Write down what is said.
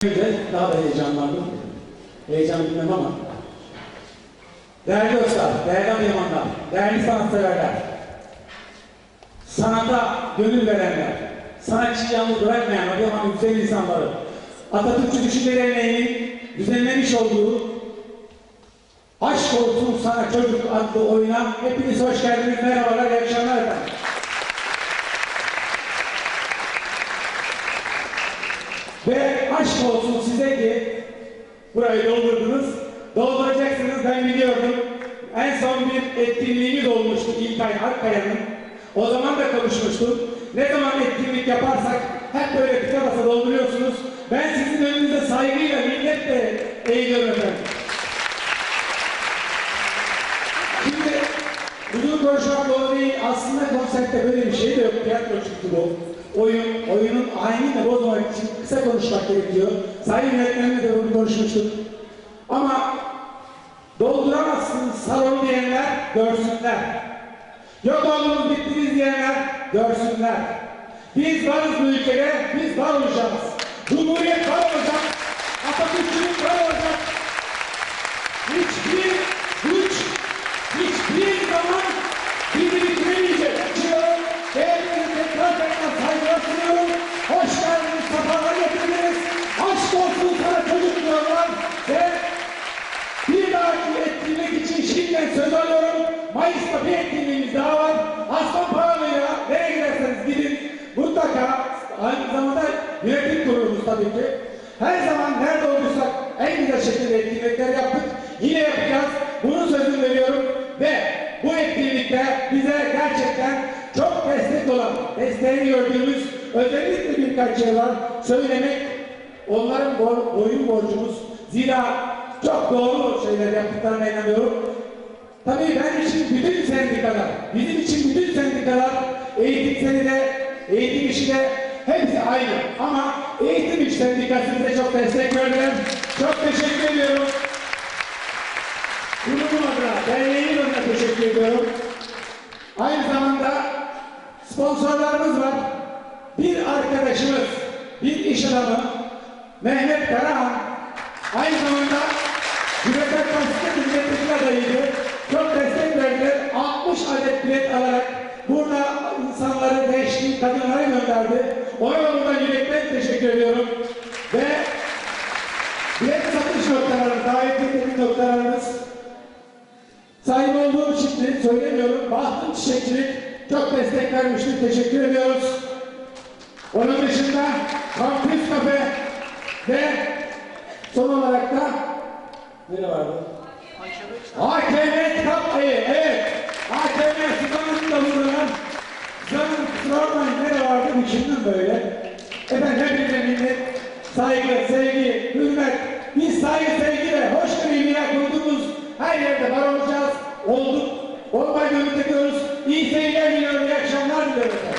Güzel, daha da heyecanlandım. Heyecan bilmem ama. Değerli dostlar, değerli Adıyamanlar, değerli sanatseverler, sanata gönül verenler, sanatçıyı yalnız bırakmayan Adıyaman'ın güzel insanları, Atatürkçü Düşünce Derneği'nin düzenlemiş olduğu Aşk Olsun Sana Çocuk adlı oyuna hepiniz hoş geldiniz. Merhabalar, iyi akşamlar efendim. Ve aşk olsun size ki burayı doldurdunuz. Dolduracaksınız ben biliyordum. En son bir etkinliğimiz olmuştu İlkay Akkaya'nın. O zaman da konuşmuştuk. Ne zaman etkinlik yaparsak hep böyle tıka basa dolduruyorsunuz. Ben sizin önünüzde saygıyla, minnetle eğiliyorum efendim. Şimdi uzun konuşmak doğru değil. Aslında konsepte böyle bir şey de yok. Tiyatro çıktı bu. Oyun, oyunun aynını bozmamak için kısa konuşmak gerekiyor. Sayın yönetmenimle de bunu konuşmuştuk. Ama dolduramazsınız salonu diyenler görsünler. Yok oldunuz bittiniz diyenler görsünler. Biz varız bu ülkede, biz var olacağız. Cumhuriyet var olacak. Atatürkçülük var olacak. Mayıs'ta bir etkinliğimiz daha var. Aslan Paralı'ya nereye giderseniz gidin. Mutlaka aynı zamanda yönetim kurulumuz tabii ki. Her zaman nerede olursak en güzel şekilde etkinlikler yaptık. Yine yapacağız. Bunun sözünü veriyorum. Ve bu etkinlikte bize gerçekten çok destek olan, desteğini gördüğümüz özellikle birkaç şey var. Söylemek onların bo- boyun borcumuz. Zira çok doğru şeyler yaptıklarına inanıyorum. Tabii ben için bütün sendikalar, bizim için bütün sendikalar eğitim senide, eğitim işi de hepsi aynı. Ama eğitim iş sendikası bize çok destek verdiler. Çok teşekkür ediyorum. Kurumun adına, derneğin adına teşekkür ediyorum. Aynı zamanda sponsorlarımız var. Bir arkadaşımız, bir iş adamı Mehmet Karahan aynı zamanda Cumhuriyet Partisi gönderdi. O yolundan yürekten teşekkür ediyorum. Ve bilet satış noktaları, davet ettiğimiz noktalarımız Sahip olduğum de söylemiyorum. Bahtım Çiçekçilik çok destek vermiştir. Teşekkür ediyoruz. Onun dışında Kampüs Kafe ve son olarak da ne vardı? AKM Kitap Ayı. Evet. saygı, sevgi, hürmet, biz saygı, sevgi ve hoşgörü imlaya koyduğumuz her yerde var olacağız, olduk, olmayı ümit ediyoruz. İyi seyirler diliyorum, iyi akşamlar diliyorum.